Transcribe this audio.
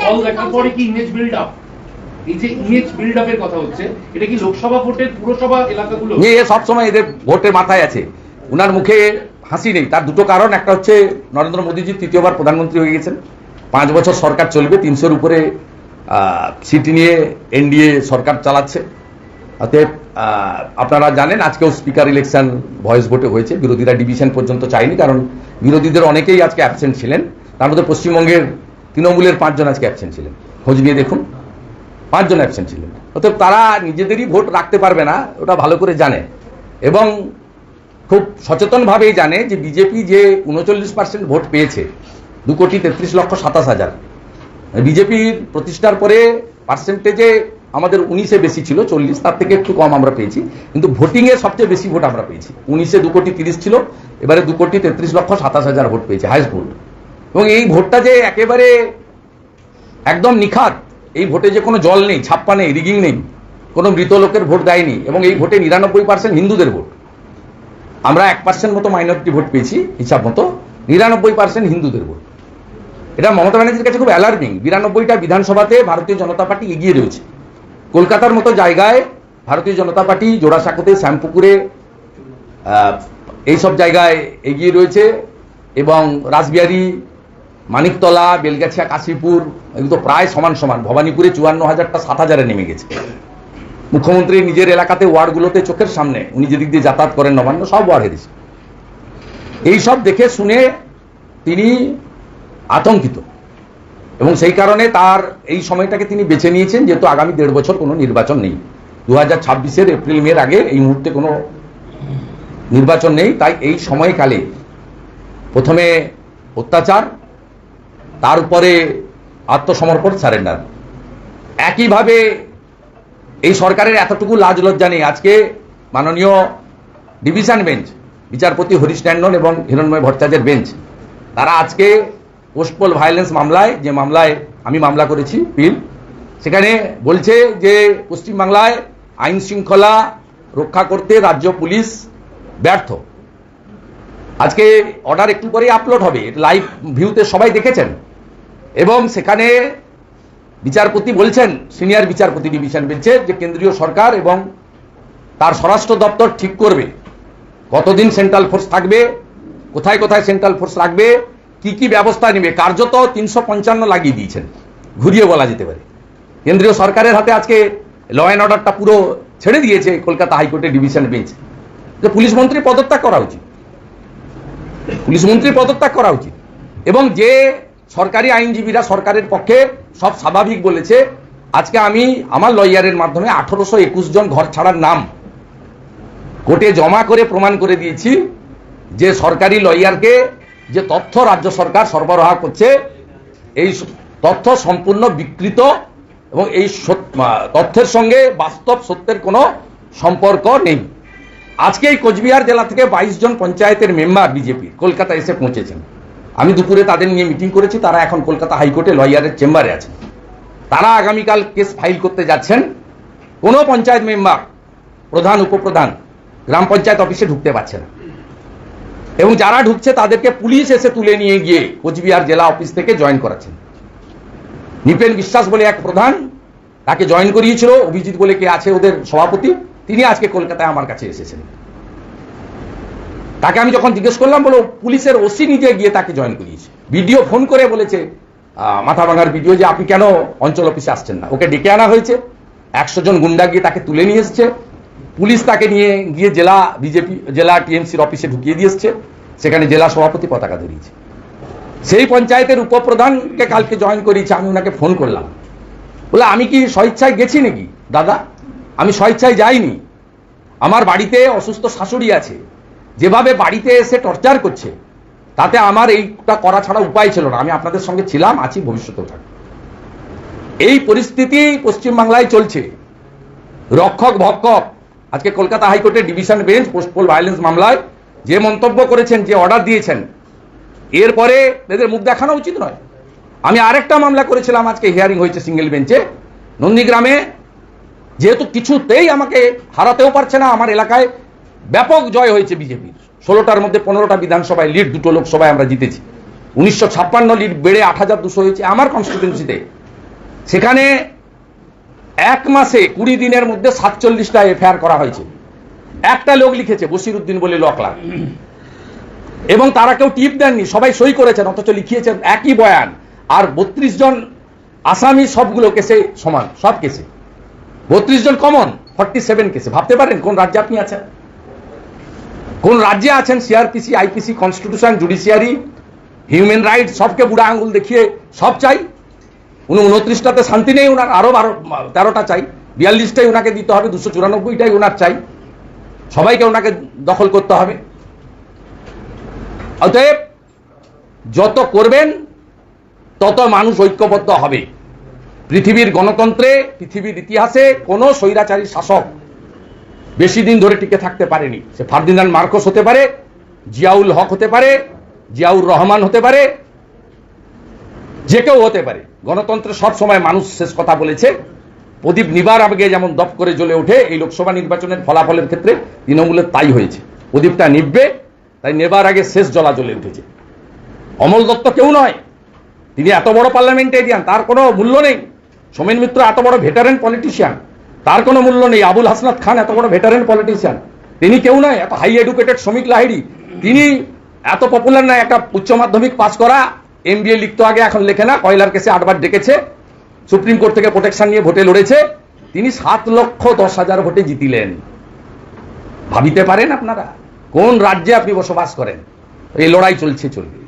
ফল দেখার পরে কি ইমেজ বিল্ড আপ এই যে ইমেজ বিল্ড আপের কথা হচ্ছে এটা কি লোকসভা ভোটের পুরসভা এলাকাগুলো? নিয়ে এ সবসময় এদের ভোটের মাথায় আছে। উনার মুখে হাসি নেই। তার দুটো কারণ একটা হচ্ছে নরেন্দ্র মোদীজি তৃতীয়বার প্রধানমন্ত্রী হয়ে গেছেন। পাঁচ বছর সরকার চলবে তিনশোর উপরে সিটি নিয়ে এনডিএ সরকার চালাচ্ছে। অতএব আপনারা জানেন আজকেও স্পিকার ইলেকশন ভয়েস ভোটে হয়েছে। বিরোধীরা ডিভিশন পর্যন্ত চায়নি কারণ বিরোধীদের অনেকেই আজকে অ্যাবসেন্ট ছিলেন। তার মধ্যে পশ্চিমবঙ্গের তৃণমূলের পাঁচজন আজকে অ্যাবসেন্ট ছিলেন। খোঁজ নিয়ে দেখুন। পাঁচজন অ্যাবসেন্ট ছিলেন। অতএব তারা নিজেদেরই ভোট রাখতে পারবে না, ওটা ভালো করে জানে। এবং খুব সচেতনভাবেই জানে যে বিজেপি যে উনচল্লিশ পার্সেন্ট ভোট পেয়েছে, দু কোটি তেত্রিশ লক্ষ সাতাশ হাজার। বিজেপির প্রতিষ্ঠার পরে পার্সেন্টেজে আমাদের উনিশে বেশি ছিল, চল্লিশ, তার থেকে একটু কম আমরা পেয়েছি। কিন্তু ভোটিংয়ে সবচেয়ে বেশি ভোট আমরা পেয়েছি। উনিশে দু কোটি তিরিশ ছিল, এবারে দু কোটি তেত্রিশ লক্ষ সাতাশ হাজার ভোট পেয়েছে হাইস্ট ভোট এবং এই ভোটটা যে একেবারে একদম নিখাত এই ভোটে যে কোনো জল নেই, ছাপ্পা নেই, রিগিং নেই, কোনো মৃত লোকের ভোট দেয়নি, এবং এই ভোটে নিরানব্বই পার্সেন্ট হিন্দুদের ভোট। আমরা এক পার্সেন্ট মতো মাইনরিটি ভোট পেয়েছি, হিসাব মতো, নিরানব্বই পার্সেন্ট হিন্দুদের ভোট। এটা মমতা ব্যানার্জির কাছে খুব অ্যালার্মিং বিরানব্বইটা বিধানসভাতে ভারতীয় জনতা পার্টি এগিয়ে রয়েছে। কলকাতার মতো জায়গায় ভারতীয় জনতা পার্টি জোড়াসাঁকোতে, শ্যামপুকুরে এইসব জায়গায় এগিয়ে রয়েছে, এবং রাসবিহারী মানিকতলা, বেলগাছিয়া, কাশীপুর, এগুলো তো প্রায় সমান সমান। ভবানীপুরে চুয়ান্ন হাজারটা, সাত হাজারে নেমে গেছে। মুখ্যমন্ত্রী নিজের এলাকাতে ওয়ার্ডগুলোতে চোখের সামনে, উনি যেদিক দিয়ে যাতায়াত করেন, নবান্ন, সব ওয়ার্ড হেরেছে এইসব দেখে শুনে তিনি আতঙ্কিত। এবং সেই কারণে তার এই সময়টাকে তিনি বেছে নিয়েছেন, যেহেতু আগামী দেড় বছর কোনো নির্বাচন নেই। দু হাজার ছাব্বিশের এপ্রিল, মের আগে এই মুহূর্তে কোনো নির্বাচন নেই। তাই এই সময়কালে প্রথমে অত্যাচার তার উপরে আত্মসমর্পণ সারেন্ডার। একইভাবে এই সরকারের এতটুকু লাজ লজ্জা নেই। আজকে মাননীয় ডিভিশন বেঞ্চ, বিচারপতি হরিশ ট্যান্ডন এবং হিরণময় ভট্টাচার্যের বেঞ্চ, তারা আজকে পোস্টপোল ভায়োলেন্স মামলায়, যে মামলায় আমি মামলা করেছি, পিল, সেখানে বলছে যে পশ্চিমবাংলায় আইন শৃঙ্খলা রক্ষা করতে রাজ্য পুলিশ ব্যর্থ। আজকে অর্ডার একটু পরেই আপলোড হবে। লাইভ ভিউতে সবাই দেখেছেন। এবং সেখানে বিচারপতি বলছেন, সিনিয়র বিচারপতি ডিভিশন বেঞ্চে, যে কেন্দ্রীয় সরকার এবং তার স্বরাষ্ট্র দপ্তর ঠিক করবে। কতদিন সেন্ট্রাল ফোর্স থাকবে? কোথায় কোথায় সেন্ট্রাল ফোর্স রাখবে? কি কি ব্যবস্থা নেবে? কার্যত তিনশো পঞ্চান্ন লাগিয়ে দিয়েছেন। ঘুরিয়ে বলা যেতে পারে। কেন্দ্রীয় সরকারের হাতে আজকে ল অ্যান্ড অর্ডারটা পুরো ছেড়ে দিয়েছে কলকাতা হাইকোর্টের ডিভিশন বেঞ্চ। যে পুলিশ মন্ত্রী পদত্যাগ করা উচিত। পুলিশ মন্ত্রীর পদত্যাগ করা উচিত। এবং যে সরকারি আইনজীবীরা সরকারের পক্ষে সব স্বাভাবিক বলেছে। আজকে আমি আমার লয়ারের মাধ্যমে আঠারোশো একুশ জন ঘর ছাড়ার নাম কোর্টে জমা করে প্রমাণ করে দিয়েছি যে সরকারি লয়ারকে যে তথ্য রাজ্য সরকার সরবরাহ করছে, এই তথ্য সম্পূর্ণ বিকৃত এবং এই তথ্যের সঙ্গে বাস্তব সত্যের কোনো সম্পর্ক নেই। আজকে এই কোচবিহার জেলা থেকে বাইশ জন পঞ্চায়েতের মেম্বার বিজেপি কলকাতা এসে পৌঁছেছেন। আমি দুপুরে তাদের নিয়ে মিটিং করেছি, তারা এখন কলকাতা হাইকোর্টে লয়ারের চেম্বারে আছেন তারা আগামীকাল কেস ফাইল করতে যাচ্ছেন। কোনো পঞ্চায়েত মেম্বার, প্রধান, উপপ্রধান, গ্রাম পঞ্চায়েত অফিসে ঢুকতে পারছে না। এবং যারা ঢুকছে, তাদেরকে পুলিশ এসে তুলে নিয়ে গিয়ে কোচবিহার জেলা অফিস থেকে জয়েন করাচ্ছেন। নিপেন বিশ্বাস বলে এক প্রধান, তাকে জয়েন করিয়েছিল। অভিজিৎ বলে কে আছে ওদের সভাপতি, তিনি আজকে কলকাতায় আমার কাছে এসেছেন। তাকে আমি যখন জিজ্ঞেস করলাম বলো পুলিশের ওসি নিজে গিয়ে তাকে জয়েন করিয়েছে। ভিডিও ফোন করে বলেছে মাথা ভাঙার ভিডিও যে আপনি কেন অঞ্চল অফিসে আসছেন না? ওকে ডেকে আনা হয়েছে। একশো জন গুন্ডা গিয়ে তাকে তুলে নিয়ে এসছে। পুলিশ তাকে নিয়ে গিয়ে জেলা বিজেপি, জেলা টিএমসির অফিসে ঢুকিয়ে দিয়ে এসছে। সেখানে জেলা সভাপতি পতাকা ধরিয়েছে। সেই পঞ্চায়েতের উপপ্রধানকে কালকে জয়েন করিয়েছে। আমি ওনাকে ফোন করলাম। বলে আমি কি স্বেচ্ছায় গেছি নাকি, দাদা? আমি স্বেচ্ছায় যাইনি। আমার বাড়িতে অসুস্থ শাশুড়ি আছে। যেভাবে বাড়িতে এসে টর্চার করছে, তাতে আমার এইটা করা ছাড়া উপায় ছিল না। আমি আপনাদের সঙ্গে ছিলাম, আছি ভবিষ্যতেও থাকব। এই পরিস্থিতি পশ্চিমবাংলায় চলছে। রক্ষক ভক্ষক, আজকে কলকাতা হাইকোর্টের ডিভিশন বেঞ্চ, পোস্টপোল ভায়োলেন্স মামলায় যে মন্তব্য করেছেন, যে অর্ডার দিয়েছেন, এরপরে এদের মুখ দেখানো উচিত নয়। আমি আরেকটা মামলা করেছিলাম আজকে হিয়ারিং হয়েছে সিঙ্গেল বেঞ্চে নন্দীগ্রামে যেহেতু কিছুতেই আমাকে হারাতেও পারছে না, আমার এলাকায় ব্যাপক জয় হয়েছে বিজেপির ষোলোটার মধ্যে পনেরোটা বিধানসভায় লিড দুটো লোকসভায় আমরা জিতেছি। উনিশশো ছাপ্পান্ন লিড বেড়ে আট হাজার দুশো হয়েছে আমার কনস্টিটিউন্সিতে সেখানে এক মাসে কুড়ি দিনের মধ্যে সাতচল্লিশটা এফআইআর করা হয়েছে। একটা লোক লিখেছে বসির উদ্দিন বলে লকলা এবং তারা কেউ টিপ দেননি, সবাই সই করেছেন, অথচ লিখিয়েছেন একই বয়ান। আর বত্রিশ জন আসামি, সবগুলো কেসে সমান, সব কেসে। বত্রিশ জন কমন ফর্টি সেভেন কেসে। ভাবতে পারেন কোন রাজ্যে আপনি আছেন? কোন রাজ্যে আছেন CRPC IPC constitution judiciary human rights সবকে বুড়া আঙ্গুল দেখিয়ে সব চাই। উনি উনত্রিশটাতে শান্তি নেই ওনার আরও বারো, তেরোটা চাই। বিয়াল্লিশটাই ওনাকে দিতে হবে, দুশো চুরানব্বইটাই ওনার চাই। সবাইকে ওনাকে দখল করতে হবে। অতএব যত করবেন, তত মানুষ ঐক্যবদ্ধ হবে। পৃথিবীর গণতন্ত্রে, পৃথিবীর ইতিহাসে কোনো স্বৈরাচারী শাসক বেশি দিন ধরে টিকে থাকতে পারেনি। সে ফার্দিনান্ড মার্কোস হতে পারে, জিয়াউল হক হতে পারে, জিয়াউর রহমান হতে পারে, যে কেউ হতে পারে। গণতন্ত্রে সব সময় মানুষ শেষ কথা বলেছে, প্রদীপ নিবার আগে যেমন দপ করে জ্বলে ওঠে, এই লোকসভা নির্বাচনের ফলাফলের ক্ষেত্রে তৃণমূলের তাই হয়েছে। প্রদীপটা নিববে তাই নেবার আগে শেষ জ্বলা জ্বলে উঠেছে। অমল দত্ত কেউ নয়। তিনি এত বড় পার্লামেন্টে পার্লামেন্টেরিয়ান, তার কোনো মূল্য নেই। সোমেন মিত্র এত বড় ভেটারেন পলিটিশিয়ান। তার কোনো মূল্য নেই। আবুল হাসনাত খান এত বড় ভেটারেন পলিটিশিয়ান তিনি কেউ নয়, এত হাই এডুকেটেড শ্রমিক লাহিড়ি। তিনি এত পপুলার নয় একটা উচ্চ মাধ্যমিক পাস করা এম এমবিএ লিখতো আগে, এখন লেখে না। কয়লার কেসে আটবার ডেকেছে। সুপ্রিম কোর্ট থেকে প্রোটেকশন নিয়ে ভোটে লড়েছে। তিনি সাত লক্ষ দশ হাজার ভোটে জিতিলেন। ভাবিতে পারেন আপনারা? কোন রাজ্যে আপনি বসবাস করেন? এই লড়াই চলছে, চলবে।